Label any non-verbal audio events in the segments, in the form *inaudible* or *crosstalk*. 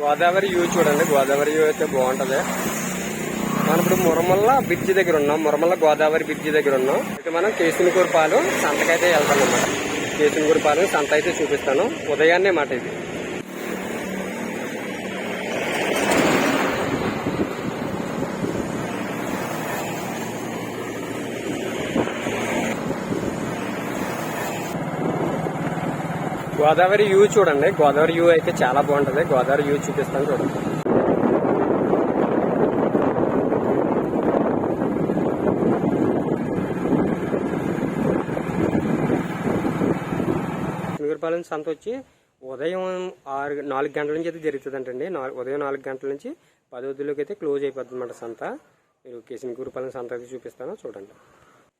Godavari view చూడండి. Godavari view అయితే బాగుంటది. మనం ఇప్పుడు మురమల్ల బ్రిడ్జ్ దగ్గర ఉన్నాం. మురమల్ల గోదావరి బ్రిడ్జి దగ్గర ఉన్నాం. ఇక మనం కేసునికూరు పాలు సంతకైతే వెళ్తాం అన్నమాట. కేసునికూరు పాలు సంత అయితే చూపిస్తాను. ఉదయాన్నే మాట ఇది. గోదావరి వ్యూ చూడండి. గోదావరి వ్యూ అయితే చాలా బాగుంటుంది. గోదావరి వ్యూ చూపిస్తాను చూడండి. నూరుపాలెం సంత వచ్చి ఉదయం ఆరు నాలుగు గంటల నుంచి అయితే జరుగుతుందంటండి. ఉదయం నాలుగు గంటల నుంచి పది వద్దులోకి అయితే క్లోజ్ అయిపోతుంది అనమాట సంత. మీరు కేసినగూరుపాలెం సంత అయితే చూపిస్తాను. చూడండి.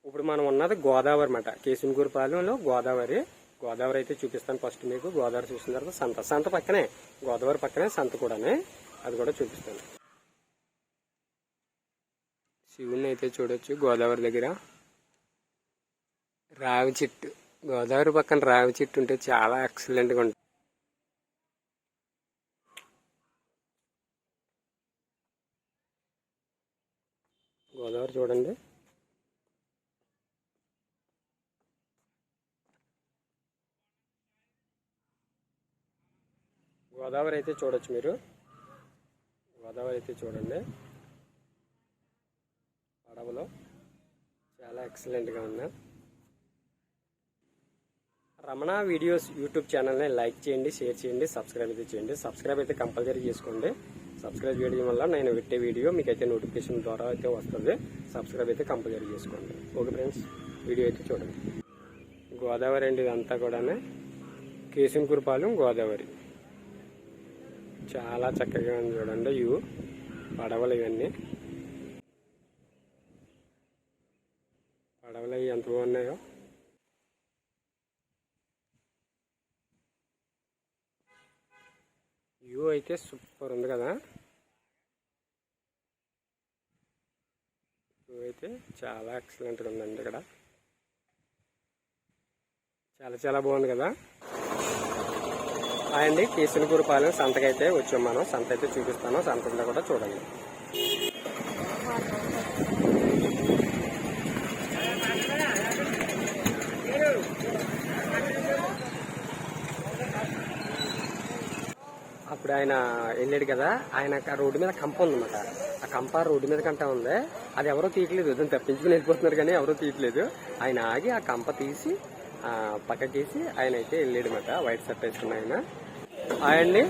ఇప్పుడు మనం ఉన్నది గోదావరి అన్నమాట. కేసినగూరుపాలెంలో గోదావరి గోదావరి అయితే చూపిస్తాను ఫస్ట్ మీకు. గోదావరి చూసిన తర్వాత సంత. సంత పక్కనే గోదావరి పక్కనే సంత కూడానే అది కూడా చూపిస్తాను. శివుణ్ణి అయితే చూడొచ్చు గోదావరి దగ్గర. రావి చెట్టు. గోదావరి పక్కన రావి చెట్టు ఉంటే చాలా ఎక్సలెంట్గా ఉంటుంది గోదావరి చూడండి. గోదావరి అయితే చూడొచ్చు మీరు. గోదావరి అయితే చూడండి. పడవలో చాలా ఎక్సలెంట్గా ఉంది. రమణ వీడియోస్ యూట్యూబ్ ఛానల్ని లైక్ చేయండి షేర్ చేయండి సబ్స్క్రైబ్ అయితే చేయండి. సబ్స్క్రైబ్ అయితే కంపల్సరీ చేసుకోండి. సబ్స్క్రైబ్ చేయడం వల్ల నేను పెట్టే వీడియో మీకు అయితే నోటిఫికేషన్ ద్వారా అయితే వస్తుంది. సబ్స్క్రైబ్ అయితే కంపల్సరీ చేసుకోండి. ఓకే ఫ్రెండ్స్ వీడియో అయితే చూడండి. గోదావరి అండి ఇదంతా కూడా కేసునకురపాలెం గోదావరి. చాలా చక్కగా ఉంది చూడండి ఇవి పడవలు ఇవన్నీ. పడవలు అవి ఎంత బాగున్నాయో. వ్యూ అయితే సూపర్ ఉంది కదా. వ్యూ అయితే చాలా ఎక్సలెంట్గా ఉందండి ఇక్కడ. చాలా చాలా బాగుంది కదా. అండి కేసునకూరు పాలెం సంతకైతే వచ్చాం మనం. సంత అయితే చూపిస్తాను. సంతలో కూడా చూడండి. అప్పుడు ఆయన వెళ్ళాడు కదా ఆయన రోడ్డు మీద కంప ఉందన్నమాట. ఆ కంప రోడ్డు మీద కంట ఉంది. అది ఎవరో తీయట్లేదు. దాన్ని తప్పించుకుని వెళ్ళిపోతున్నారు కానీ ఎవరో తీయట్లేదు. ఆయన ఆగి ఆ కంప తీసి పక్కకేసి ఆయన అయితే వెళ్ళాడు అనమాట వైట్ షర్ట్ వేసుకున్న ఆయన. ఆయన్ని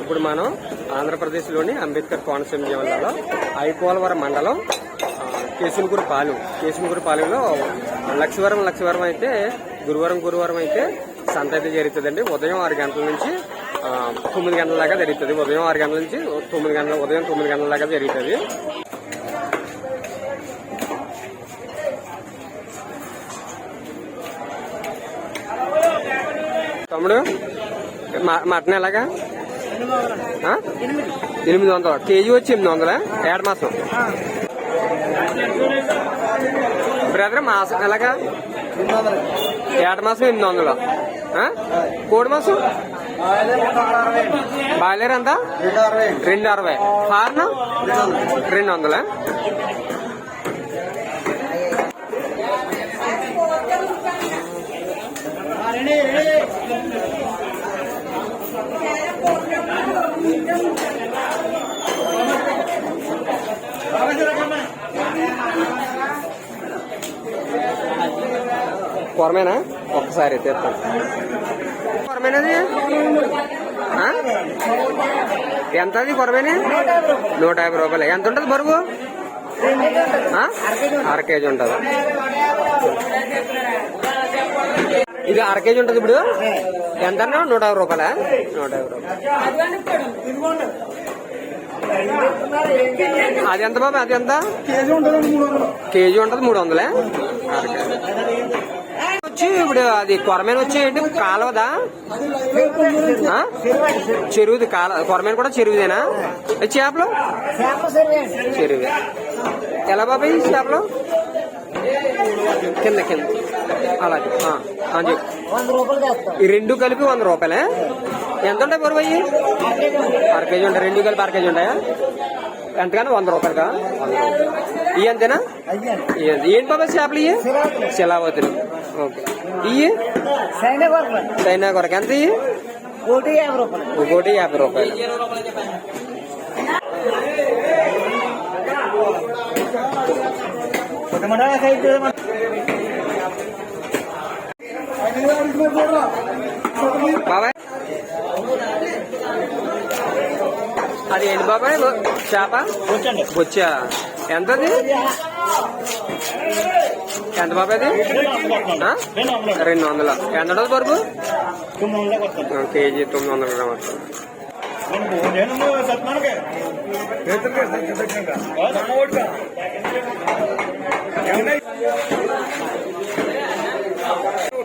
ఇప్పుడు మనం ఆంధ్రప్రదేశ్లోని అంబేద్కర్ కోనసీమ జిల్లాలో ఐపోలవరం మండలం ఆ, పాలెం. కేసునగూరు పాలెంలో లక్షవరం లక్షవరం అయితే గురువారం గురువారం అయితే సంత అయితే జరుగుతుందండి. ఉదయం ఆరు గంటల నుంచి తొమ్మిది గంటల దాకా జరుగుతుంది. ఉదయం ఆరు గంటల నుంచి తొమ్మిది గంటల ఉదయం తొమ్మిది గంటల దాకా జరుగుతుంది. తమ్ముడు? మటన్ ఎలాగా? ఎనిమిది వందలు? కేజీ వచ్చి ఎనిమిది వందలా? ఏడు మాసం? బ్రదర్ మాసం ఎలాగా? ఏట మాసం ఎనిమిది వందలు? కోడి మాసం? బాయిలర్ ఎంత? రెండు అరవై. ఫార్న్? రెండు వందలా? కొరమేనా? ఒక్కసారి తీర్థం కొరమేనది? ఎంత అది కొరమేనే? నూట యాభై రూపాయలు. ఎంత ఉంటుంది బరువు? అర కేజీ ఉంటుంది. ఇది అర కేజీ ఉంటుంది ఇప్పుడు. ఎంత అన్నా? నూట యాభై రూపాయలా? నూట యాభై రూపాయలు. అది ఎంత బాబు? అది ఎంత? కేజీ ఉంటుంది మూడు వందలే. వచ్చి ఇప్పుడు అది కొరమైన వచ్చి ఏంటి? కాలువదా? చెరువుది కాల కొరమైన కూడా చెరువుదేనా? చేపలు? చెరువు. ఎలా బాబాయ్ చేపలు? కింద కింద. అలాగే. ఆ, ఈ రెండు కలిపి వంద రూపాయలే. ఎంత ఉంటాయి బరువు అయ్యి? అర కేజీ ఉంటాయి. రెండు కలిపి అర కేజీ ఉంటాయా? ఎంతగానో వంద రూపాయలుగా ఇవి అంతేనా? ఏంటి బాబా చేపలు ఇవి శిలావతులు. ఓకే. ఇవి చైనా కొరకు. ఎంత ఇవి కోటి యాభై రూపాయలు కోటి యాభై రూపాయలు. బాబాయ్. అది ఏంటి బాబాయ్? చేప? బొచ్చా? ఎంతది? ఎంత బాబాయ్ అది? రెండు వందలు ఎంత ఉంటుంది బరువు? కేజీ తొమ్మిది వందల గ్రాములు నేను సత్మానకే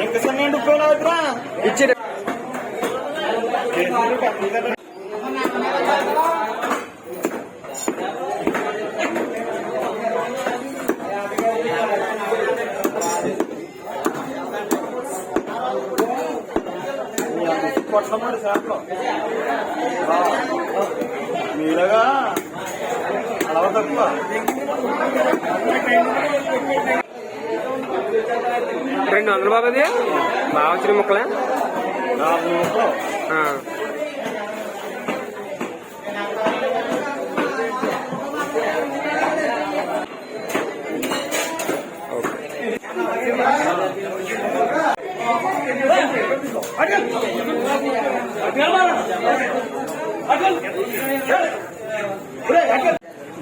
ఇచ్చి కొట్టమని సార్లో మీరగా అలవ తక్కువ రెండు వందలు బాబాది బాగా వచ్చిన ముక్కలే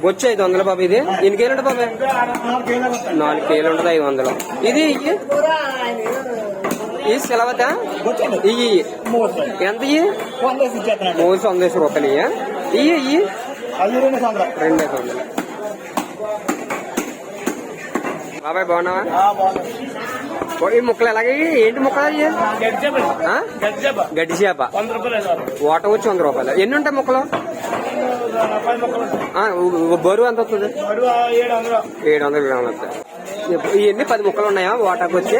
బొచ్చు ఐదు వందలు బాబు ఇది? ఎన్ని కేలు ఉంటుంది బాబాయ్ నాలుగు కేలు ఉంటుంది ఐదు వందలు. ఇది ఈ సెలవత? వస్తాయి ఎంత మూడు వందేసి రూపాయలు ఇయ్య ఇయ్యి ఇయ్యి అది రెండు ఐదు వందలు. బాబాయ్ బాగున్నావా? ఈ ముక్కలు ఎలాగే ఏంటి ముక్కలు గడ్డి చేప ఓట వచ్చి వంద రూపాయలు. ఎన్ని ఉంటాయి ముక్కలు? బరువు ఎంత వస్తుంది? ఏడు వందలు గ్రాములు వస్తాయి. ఇవన్నీ పది ముక్కలు ఉన్నాయా? వాటాకు వచ్చి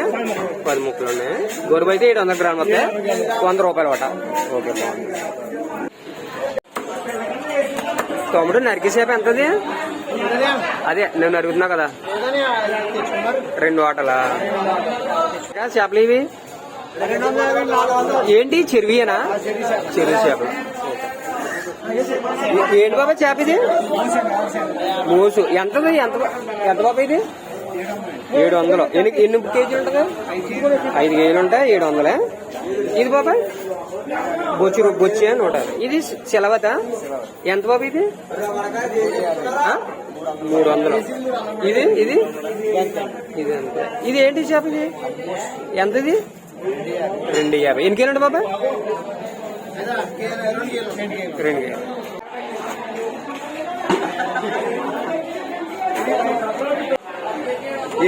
పది ముక్కలు ఉన్నాయి. బరువు అయితే ఏడు వందల గ్రాములు వస్తాయి. వంద రూపాయలు వాట. ఓకే బాగుంది. తమ్ముడు నరికి చేప ఎంతది? అదే నేను అడుగుతున్నా కదా. రెండు వాటలా? చేపలు ఇవి? ఏంటి? చెరువియేనా చెరువు చేపలు. ఏంటి బాబా చేప ఇది? మోసు. ఎంతది ఎంత ఎంత బాబా ఇది? ఏడు వందలు. ఎన్ని ఎన్ని కేజీలు ఉంటుంది? ఐదు కేజీలు ఉంటాయి? ఏడు వందలే? ఇది బాబా? బొచ్చి బొచ్చి అని నూట ఇది సెలవత ఎంత బాబు ఇది? మూడు వందలు. ఇది? ఇది? ఇది ఎంత ఇది ఏంటి చేప ఇది? ఎంతది రెండు యాభై. ఎన్ని కేజీలు ఉంటాయి రెండు.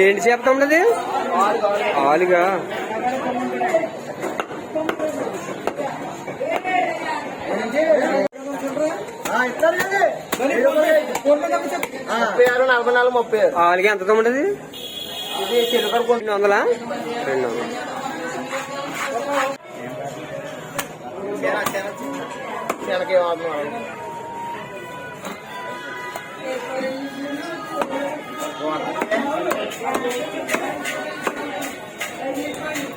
ఏంటి చేప ఉండదు ఆలుగా. ముప్పై ఆరు నలభై నాలుగు ముప్పై ఆరు. ఆలుగా ఎంత ఉండదు ఇది రెండు వందలా? రెండు వందలు. శనకి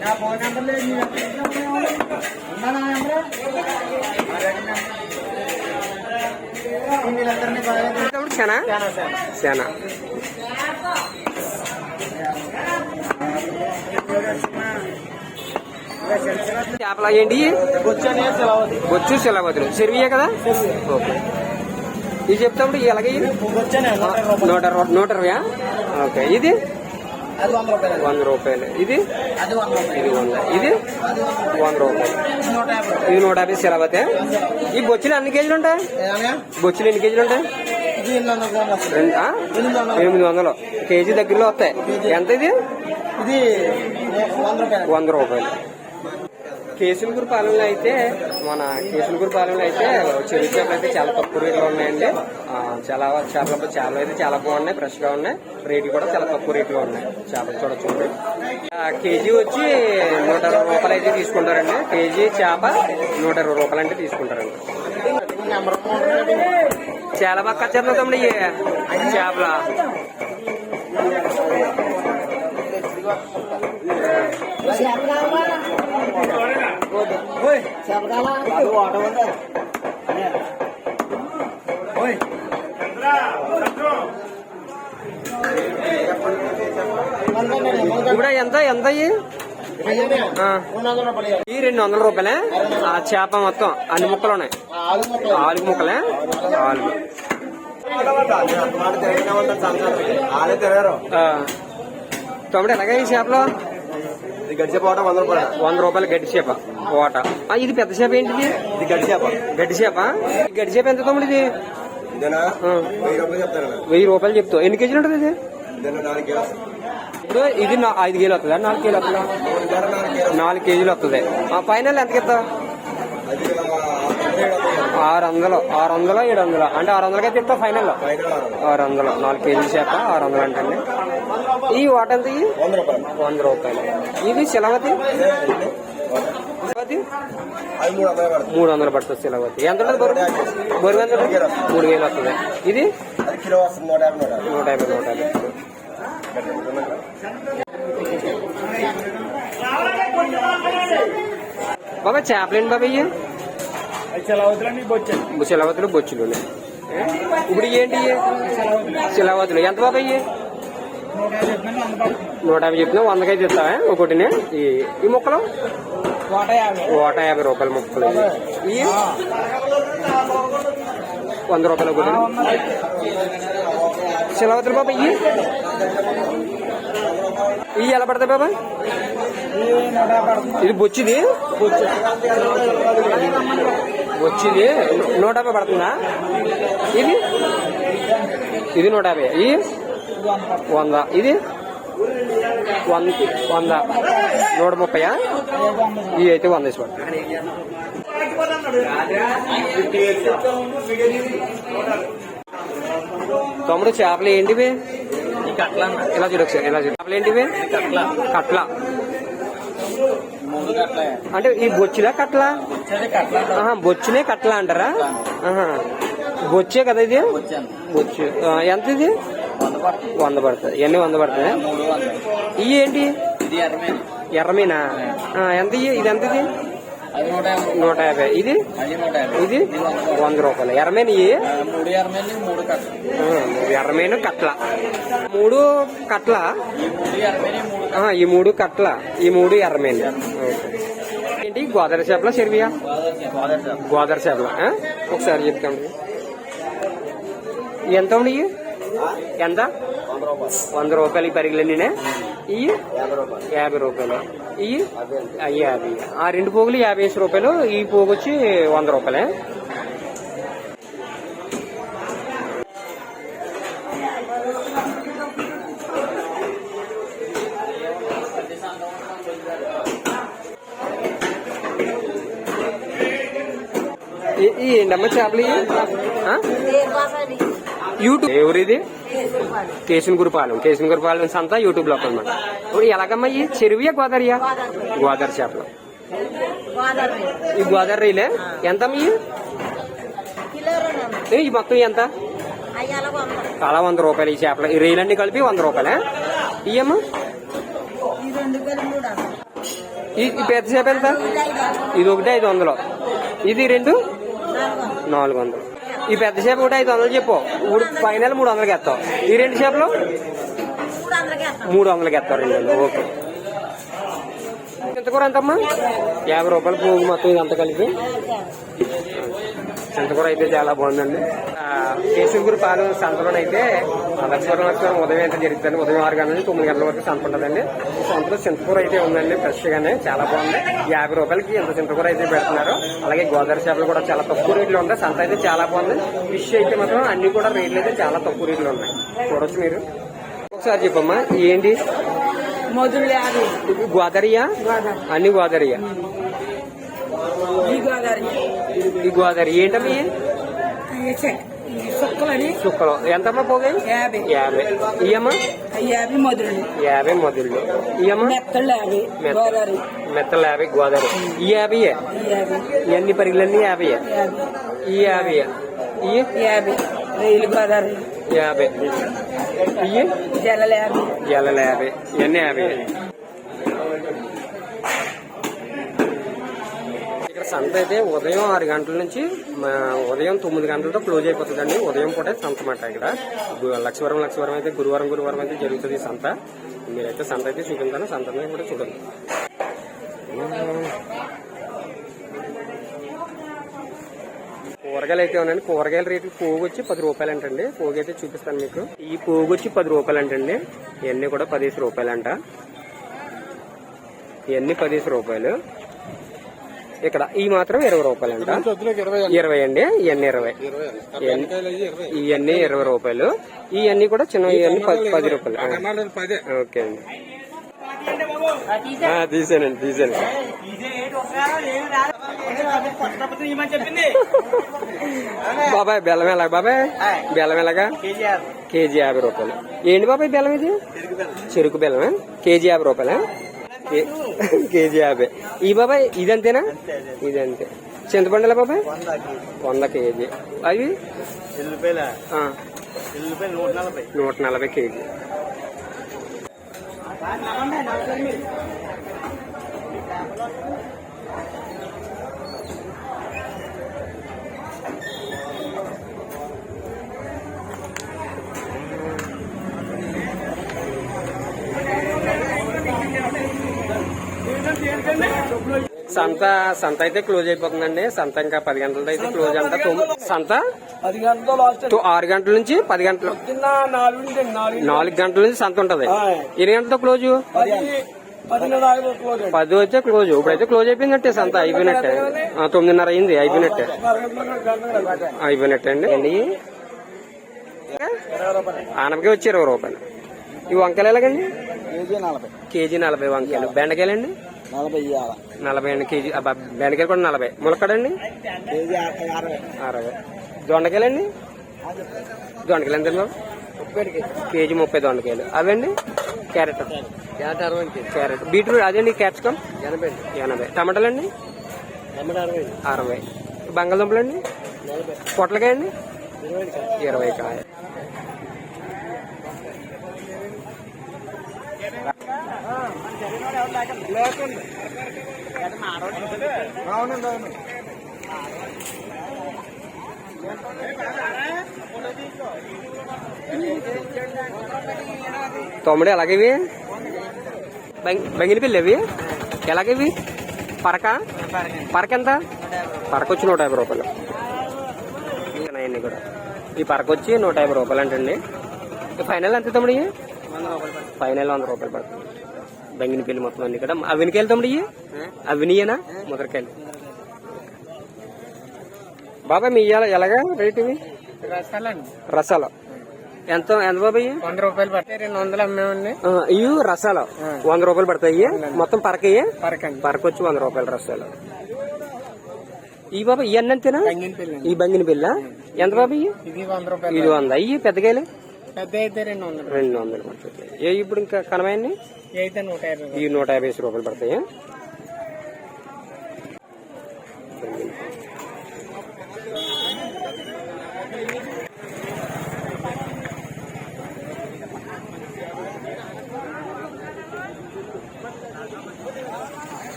నా ఫోన్ నెంబర్ లేదు నీ దగ్గర ఉందా నా నెంబర్ వీళ్ళందరినీ చేపలు సెలవుది బొచ్చు శిలవతులు. చెరువియే కదా? ఓకే. ఇది చెప్తాప్పుడు ఎలాగే నూట ఇరవై నూట ఇరవయా ఓకే. ఇది? వంద రూపాయలు. ఇది? ఇది వంద. ఇది? వంద రూపాయలు. ఇది నూట యాభై శిలవతే? ఈ బొచ్చులు ఎన్ని కేజీలు ఉంటాయి? బొచ్చులు ఎన్ని కేజీలు ఉంటాయి? ఎనిమిది వందల కేజీ దగ్గరలో వస్తాయి. ఎంత ఇది? వంద రూపాయలు. కేసులగురి పాలెంలో అయితే మన కేసులగురి పాలెంలో అయితే చెరువు చేపలు అయితే చాలా తక్కువ రేట్లో ఉన్నాయండి. చాలా చేపలు చేపలు అయితే చాలా బాగున్నాయి ఫ్రెష్గా ఉన్నాయి. రేట్లు కూడా చాలా తక్కువ రేట్లో ఉన్నాయి. చేపలు చూడొచ్చు కేజీ వచ్చి నూట ఇరవై రూపాయలు అయితే తీసుకుంటారండి. కేజీ చేప నూట ఇరవై రూపాయలు అంటే తీసుకుంటారండి. చాలా బాగా కచ్చారు తమ్ముడు ఇవి చేపల. ఇప్పుడు ఎంత ఎంత. ఈ రెండు వందల రూపాయలే ఆ చేప మొత్తం అన్ని ముక్కలు ఉన్నాయి ఆ, ఆలు ముక్కలు. ఆలుగు ముక్కలే ఆలుగు ఆలే తిరగారు ఆ. తమ్ముడు ఎలాగ ఈ చేపలు ఇది గడిచే పోవటం వంద రూపాయలు. వంద రూపాయలు గడ్డి చేప ఓట ఆ, ఇది పెద్ద చేప ఏంటిది? ఇది గడి చేప. గడ్డి చేప? ఈ గడ్డి చేప ఎంత తమ్ముడు ఇది? ఇదేనా? ఆ. వెయ్యి రూపాయలు చెప్తాను వెయ్యి రూపాయలు చెప్తావు. ఎన్ని కేజీలు ఉంటుంది ఇది? ఇదేనా నాలుగు కేజీలు ఇప్పుడు ఇది నా- ఐదు కేజీలు వస్తుందా? నాలుగు కేజీలు వస్తుందా? నాలుగు కేజీలు వస్తుంది. ఆ ఫైనల్ ఎంత ఇస్తావు అది ఏడు వందలు. ఆరు వందలు ఆరు వందలు ఏడు వందలు అంటే ఆరు వందలకి అయితే ఇస్తావు ఫైనల్ ఆరు. వందలు నాలుగు కేజీల చేప ఆరు వందలు అంటే ఈ వాట ఎంత ఇవి వంద రూపాయలు. ఇది శిలవతి? మూడు వందలు పడుతుంది. శిలవతి. ఎంత ఉంటుంది బరువు? బరువు ఎంత ఉంటుంది? మూడు వేలు వస్తుంది. ఇది? నూట యాభై నూట యాభై. బాబా చేపలేండి బాబా ఇవి శిలవతులు బొచ్చులు. ఇప్పుడు ఏంటి? శిలవతులు ఎంత బాబా ఇవి నూట యాభై చెప్పిన వందకైతే ఇస్తావా ఒకటిని. ఈ ముక్కలు? నూట యాభై. రూపాయల ముక్కలు. ఇవి వంద రూపాయలు ఒకటి. శిలవతులు బాబా ఇవి ఇవి ఎలా పడతాయి బాబా? ఇది బొచ్చిది? బొచ్చిది నూట యాభై పడుతుందా? ఇది? ఇది నూట యాభై. ఇది వంద. ఇది? వంద. వంద. నూట ముప్పయా ఇవి అయితే వంద పడుతుంది. తమ్ముడు చేపలు ఏంటివి? ఇలా చూడు ఒకసారి ఇలా చూడు. చేపలు ఏంటివి? కట్ల. అంటే ఈ బొచ్చులా కట్లా? బొచ్చునే కట్లా అంటారా? ఆహా. బొచ్చే కదా ఇది? బొచ్చు ఎంత ఇది? వంద పడుతుంది. ఇవన్నీ వంద పడుతుంది? ఇవి ఏంటి? ఎర్రమీనా? ఎంత? ఇది ఎంత ఇది? నూట యాభై. ఇది? ఇది? వంద రూపాయలు. ఎర్రమీన ఎర్రమీన కట్ల. మూడు కట్ల? ఈ మూడు కట్ల. ఈ మూడు ఎర్రమీన ఓకే. గోదావరి చేపల చెరువియా గోదావరి చేపల? ఒకసారి చెప్తాను ఎంత ఉన్నాయి? ఎంత? వంద రూపాయలు ఈ పరిగెలన్నీ ఇవి యాభై రూపాయలు. ఇవి యాభై. ఆ రెండు పోగులు యాభై రూపాయలు ఈ పోగు వచ్చి వంద రూపాయలే. ఈ- ఈ ఏంటమ్మా చేపలు యూట్యూబ్ ఎవరిది? కేసుని గురిపాలెం. కేసుని గురిపాలెం సంత యూట్యూబ్లో అనమాట ఇప్పుడు ఎలాగమ్మా ఈ చెరువుయా గోదావరియా? గోదావరి చేపలు. ఈ గోదావరి రైలే? ఎంతమ్మా ఇవి? ఏ, ఈ మొత్తం ఎంత? అలా వంద రూపాయలు ఈ చేపలు. ఈ రైలన్నీ కలిపి వంద రూపాయలే? ఇయ్యమ్మా. ఈ ఈ పెద్ద చేప ఎంత? ఇది ఒకటి ఐదు వందలు. ఇది రెండు? నాలుగు వందలు. ఈ పెద్ద చేప ఒకటి ఐదు వందలు చెప్పు. ఇప్పుడు ఫైనల్ మూడు వందలకి వేస్తావు ఈ రెండు చేపలు మూడు వందలకి వేస్తావు రెండు వందలు. ఓకే. ఎంత కూర ఎంతమ్మా యాభై రూపాయలు పోగు మొత్తం ఇదంతా కలిపి. చింతకూర అయితే చాలా బాగుందండి. కేశవగిరి పాలెం సంతలో అయితే లక్ష్మీవరం ఉదయం అయితే జరుగుతుంది ఉదయం ఆరు గంటల నుంచి తొమ్మిది గంటల వరకు సంత ఉంటుందండి. సంతలో చింతకూర అయితే ఉందండి ఫ్రెష్ గానే చాలా బాగుంది. యాభై రూపాయలకి ఇంత చింతకూర అయితే పెడుతున్నారు. అలాగే గోదావరి చేపలు కూడా చాలా తక్కువ రేట్లు ఉంటాయి సంత అయితే చాలా బాగుంది. ఫిష్ అయితే మాత్రం అన్ని కూడా రేట్లు అయితే చాలా తక్కువ రేట్లు ఉన్నాయి. చూడొచ్చు మీరు. ఒకసారి చెప్పమ్మా ఏంటి? గోదావరియా? అన్ని గోదావరియా? గోదావరి ఈ ఏంటమ్మా? ఇవి? ఈ చుక్కలు ఎంతమ్మా పోగాయి? యాభై. యాభై. ఇయ్యమ్మా యాభై మొదలు యాభై మొదలు ఇయ్యమ్మా మెత్తలు యాభై. మెత్త గోదావరి. మెత్తలు యాభై గోదావరి. ఈ ఈ యాభై. ఇవన్నీ పరిగలన్నీ యాభై. ఈ యాభైయే. ఇయ్యి యాభై. రైలు గోదావరి. యాభై. ఇయ్యి జల్లల యాభై. జల్లల యాభై. ఇవన్నీ యాభై సంత అయితే ఉదయం ఆరు గంటల నుంచి మా ఉదయం తొమ్మిది గంటలతో క్లోజ్ అయిపోతుందండి. ఉదయం పూటే సంతమాట ఇక్కడ. లక్ష్మీవరం లక్ష్మీవరం అయితే గురువారం గురువారం అయితే జరుగుతుంది సంత. మీరైతే సంత అయితే చూపించాను సంత కూడా చూడండి. కూరగాయలు అయితే ఉన్నాయండి. కూరగాయల రేట్లు పోగు వచ్చి పది రూపాయలు అంటండి పోగు అయితే చూపిస్తాను మీకు. ఈ పోగు వచ్చి పది రూపాయలు అంటండి ఇవన్నీ కూడా పదిహేను రూపాయలంట. ఇవన్నీ పదిహేను రూపాయలు. ఇక్కడ ఈ మాత్రం ఇరవై రూపాయలంట. ఇరవై అండి. ఇవన్నీ ఇరవై. ఇవన్నీ- ఇరవై. రూపాయలు. ఇవన్నీ కూడా చిన్న ఇవన్నీ పది పది రూపాయలు. ఆ. ఓకే అండి. ఆ, తీసానండి తీసాను *laughs* బాబాయ్ బెల్లం ఎలాగ బాబాయ్? బెల్లం ఎలాగా? కేజీ యాభై. రూపాయలు. ఏంటి బాబాయ్ బెల్లం ఇది? చెరుకు బెల్లమే? కేజీ యాభై రూపాయలా? కేజీ యాభై. ఈ బాబాయ్ ఇదంతేనా? ఇదంతే. చింతపండులా బాబాయ్? వంద కేజీ. అవి? నూట నలభై కేజీ. సంత సంత అయితే క్లోజ్ అయిపోతుందండి. సంత ఇంకా పది గంటలతో అయితే క్లోజ్ తొమ్మిది సంత? పది గంటలు లాస్ట్ ఆరు గంటల నుంచి పది గంటలు. నాలుగు గంటల. నుంచి సంత ఉంటది. ఎన్ని గంటలతో క్లోజ్ పది వచ్చే క్లోజ్ ఇప్పుడైతే క్లోజ్ అయిపోయిందంటే సంత అయిపోయినట్టే. తొమ్మిదిన్నర అయింది అయిపోయినట్టే. అయిపోయినట్టే అండి ఎన్ని ఆనపకాయ వచ్చి ఇరవై రూపాయలు. ఈ వంకాయలు ఎలాగండి? కేజీ నలభై. కేజీ నలభై వంకాయలు బెండకాయలండి? నలభై అండి కేజీ బెండకాయలు కూడా నలభై. ములక్కడండి కేజీ అరవై దొండకాయలండి? దొండకాయలు ఎంత బాబు కేజీ. ముప్పై దొండకాయలు. అవండి? క్యారెట్. క్యారెట్ అరవై కేజీ. క్యారెట్. బీట్రూట్ అదండి క్యాప్సికమ్? ఎనభై ఎనభై. టమాటాలండి? అరవై బంగాళదుంపలండి? పొట్లకాయండి? ఇరవై ఇరవై కాయ అవునండి అవును తొమ్మిడి ఎలాగేవి? బంగిన పిల్లి అవి ఎలాగేవి? పరక? పరక ఎంత పరక వచ్చి నూట యాభై రూపాయలు. అవన్నీ కూడా. ఈ పరక వచ్చి నూట యాభై రూపాయలు అంటండి. ఈ ఫైనల్ ఎంత తమ్ముడు ఫైనల్ వంద రూపాయలు పడుతుంది. బంగిన పిల్లి మొత్తం అన్ని కూడా అవినికాయలు తమ్ముడు ఇవి? అవినియేనా ముదరకాయలు బాబా మీ ఇయ్యాల ఎలాగా రేట్ ఇవి? రసాలు. ఎంత ఎంత బాబాయ్? వంద రూపాయలు పట్టే రెండు వందలు అమ్మేమండి ఆ, ఇవి రసాలు. వంద రూపాయలు పడతాయి మొత్తం పరకయ్యి? పరకండి. పరకొచ్చి వంద రూపాయలు రసాలు. ఈ బాబా ఇవన్నీ అంతేనా? ఈ బంగిన పిల్ల ఎంత బాబా ఇది వంద రూపాయలు ఇది వంద. ఇవి పెద్దకాయలు అయితే రెండు వందలు. రెండు వందలు పడుతుంది ఏ ఇప్పుడు ఇంకా కనమాయన్ని ఇవి అయితే నూట యాభై ఈ నూట యాభై రూపాయలు పడతాయి?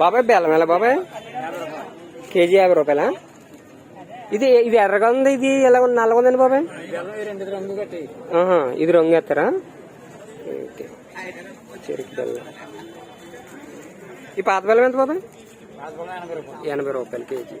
బాబాయ్ బెల్లం ఎలా బాబాయ్? కేజీ యాభై రూపాయలా? ఇది ఇది ఎర్రగా ఉంది ఇది ఎలా ఉంది? నల్లగా ఉందండి బాబాయ్? ఆహా, ఇది రంగు ఎత్తారా ఓకే. చెరుకు బెల్లం. ఈ పాత బెల్లం ఎంత బాబాయ్? ఎనభై రూపాయలు కేజీ.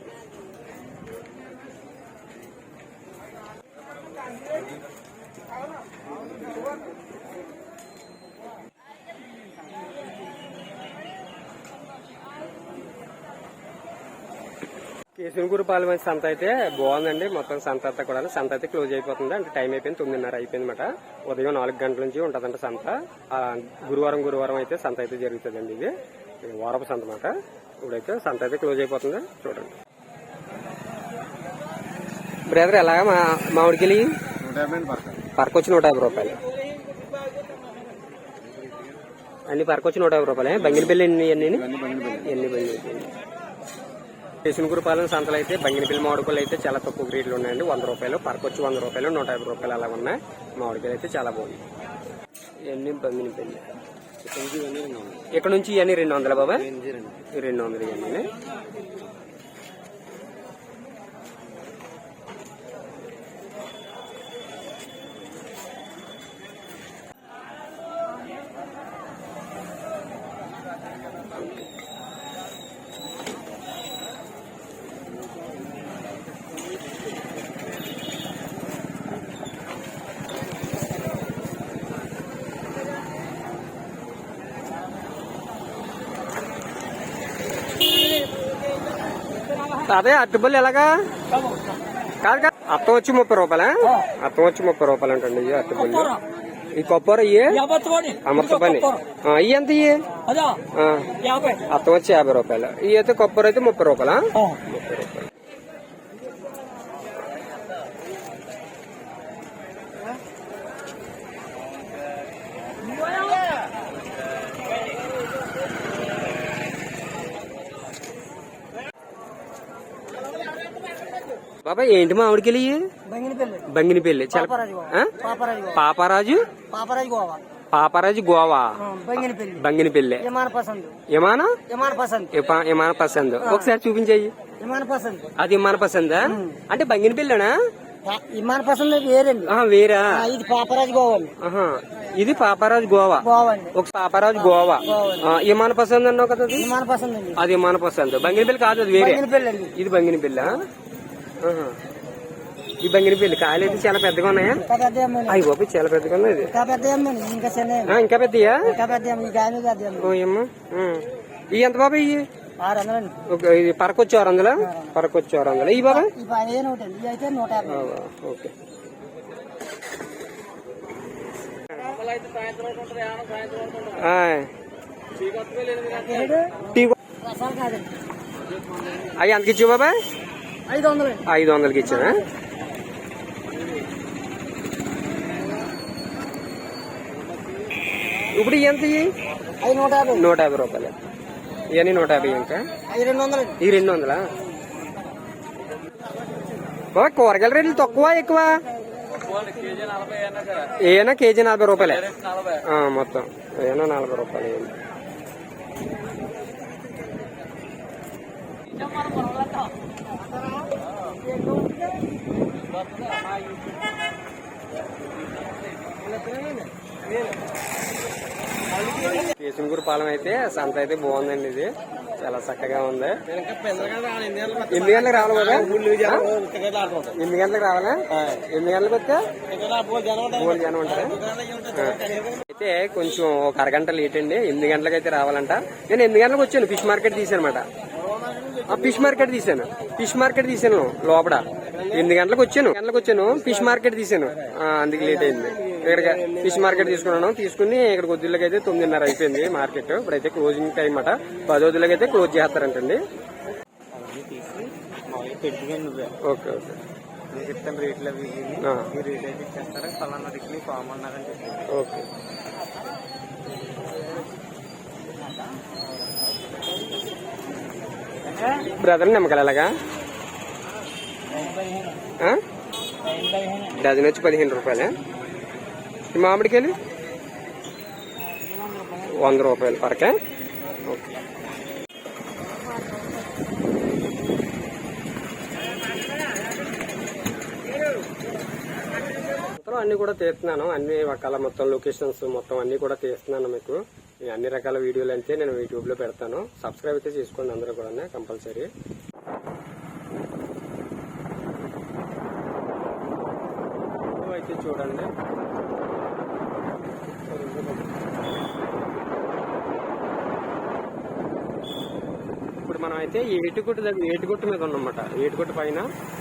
కేసునగూరు పాలెం సంత అయితే బాగుందండి. మొత్తం సంత అంతా కూడా సంత అయితే క్లోజ్ అయిపోతుంది. అంటే టైం అయిపోయింది. తొమ్మిదిన్నర అయిపోయింది అనమాట ఉదయం నాలుగు గంటల నుంచి ఉంటుందంట సంత. గురువారం గురువారం అయితే సంత అయితే జరుగుతుందండి ఇది. వారపు సంత అన్నమాట. ఇప్పుడైతే సంత అయితే క్లోజ్ అయిపోతుంది. చూడండి. బ్రదర్ ఎలాగా మా మామిడికెళ్ళి? పరకొచ్చి నూట యాభై రూపాయలు. అన్ని పరకొచ్చి నూట యాభై రూపాయలే. బంగినపల్లి ఎన్ని ఎన్ని ఎన్ని బంగినపల్లి. కేసునగూరు పాలెం సంతలు అయితే బంగినపల్లి మామిడికాయలు అయితే చాలా తక్కువ రేట్లు ఉన్నాయండి. వంద రూపాయలు పరకొచ్చి వంద రూపాయలు నూట యాభై రూపాయలు అలా ఉన్నాయి. మామిడికాయలు అయితే చాలా బాగుంది ఇవన్నీ బంగినపల్లి ఇక్కడ నుంచి ఇవన్నీ రెండు వందల బాబా? రెండు వందలు. ఇవన్నీ అదే అట్టుబల్లి ఎలాగా? కాదు కాదు. అత్తం వచ్చి ముప్పై రూపాయలా? అత్తం వచ్చి ముప్పై రూపాయలు అంటండి ఇవి అట్టుబల్లి ఈ కొబ్బరి ఇయ్యి? అమృత పని. ఇవి ఎంత ఇయ్యి? అత్తం వచ్చి యాభై రూపాయలు. ఇవి అయితే కొబ్బరి అయితే ముప్పై రూపాయలా? ముప్పై రూపాయలు. బాబా ఏంటి మామిడికెళ్ళి బంగినపల్లి. పాపరాజు? పాపరాజు గోవా. బంగినపల్లి. విమాన పసంద్ విమాన పసంద్ ఒకసారి చూపించాయి. విమాన అది ఇమాన పసందా అంటే బంగినపల్లినా? విమాన పసంద్ వేరండి. వేరా? ఆ, ఇది పాపరాజు గోవా ఇది పాపరాజు గోవా. ఒక పాపరాజు గోవా. ఆ, ఇమాన పసంద్ అన్నావు కదా అది? విమాన పసంద్ అది ఇమాన పసంద్ బంగినపల్లి కాదు అది వేరే. ఇది బంగినపల్లి? ఈ బంగినపల్లి కాయలు అయితే చాలా పెద్దగా ఉన్నాయా? అయ్యి బాబు చాలా పెద్దగా ఉన్నాయి. ఇంకా పెద్దయా? ఈ ఎంత బాబా ఇవి ఇది పరకొచ్చి ఆరు వందలా? పరకొచ్చి ఆరు వందలు. ఈ బాబా ఇవి ఓకే. అవి ఎంతకి ఇచ్చావు బాబా ఐదు వందలకి ఇచ్చానా ఇప్పుడు ఎంత నూట యాభై నూట యాభై రూపాయలు. ఇవన్నీ నూట యాభై ఇంకా? ఐదు రెండు వందలండి ఈ రెండు వందలా బాబా కూరగాయల రేట్లు తక్కువ ఎక్కువ? ఏనా కేజీ నలభై రూపాయలే? ఆ, మొత్తం. ఏనా నలభై రూపాయలు ఏనా. కేసునగూరు పాలెం అయితే సంత అయితే బాగుందండి ఇది. చాలా చక్కగా ఉంది. ఎనిమిది గంటలకు రావాలి కదా? ఎనిమిది గంటలకు రావాలా? ఎనిమిది గంటలకు వస్తే? మూడు జనం ఉంటారా. అయితే కొంచెం ఒక అరగంట లేట్ అండి. ఎనిమిది గంటలకు అయితే రావాలంట. నేను ఎనిమిది గంటలకు వచ్చాను. ఫిష్ మార్కెట్ తీసాను అనమాట ఫిష్ మార్కెట్ తీసాను ఫిష్ మార్కెట్ తీసాను లోపల. ఎనిమిది గంటలకు వచ్చాను. గంటలకు వచ్చాను. ఫిష్ మార్కెట్ తీసాను అందుకు లేట్ అయింది. ఇక్కడ ఫిష్ మార్కెట్ తీసుకున్నాను. తీసుకుని ఇక్కడ కొద్దిళ్ళకి అయితే తొమ్మిదిన్నర అయిపోయింది మార్కెట్. ఇప్పుడైతే క్లోజింగ్ టైం అన్నమాట పది రోజులకి అయితే క్లోజ్ చేస్తారంటండి. Okay okay. చెప్తాను రేట్లు అవి ఆ, ఈ రేట్ అయితే ఇచ్చేస్తారా. ఫలానా రేట్లు ఫామ్ అన్నారని చెప్పి ఓకే. బ్రదర్ నిమ్మకాయలు ఎలాగా? డజన్ వచ్చి పదిహేను రూపాయలే. ఈ మామిడికాయలు? వంద రూపాయలు పరకే. ఓకే. మొత్తం అన్ని కూడా తీస్తున్నాను. అన్ని రకాల మొత్తం లొకేషన్స్ మొత్తం అన్ని కూడా తీస్తున్నాను మీకు. అన్ని రకాల వీడియోలు అయితే నేను యూట్యూబ్లో పెడతాను. సబ్స్క్రైబ్ అయితే చేసుకోండి అందరూ కూడా కంపల్సరీ అయితే చూడండి. ఇప్పుడు మనం అయితే ఈ ఏటుగుట్టు దగ్గర ఏటుగుట్టు మీద ఉన్నమాట ఏటుగుట్టు పైన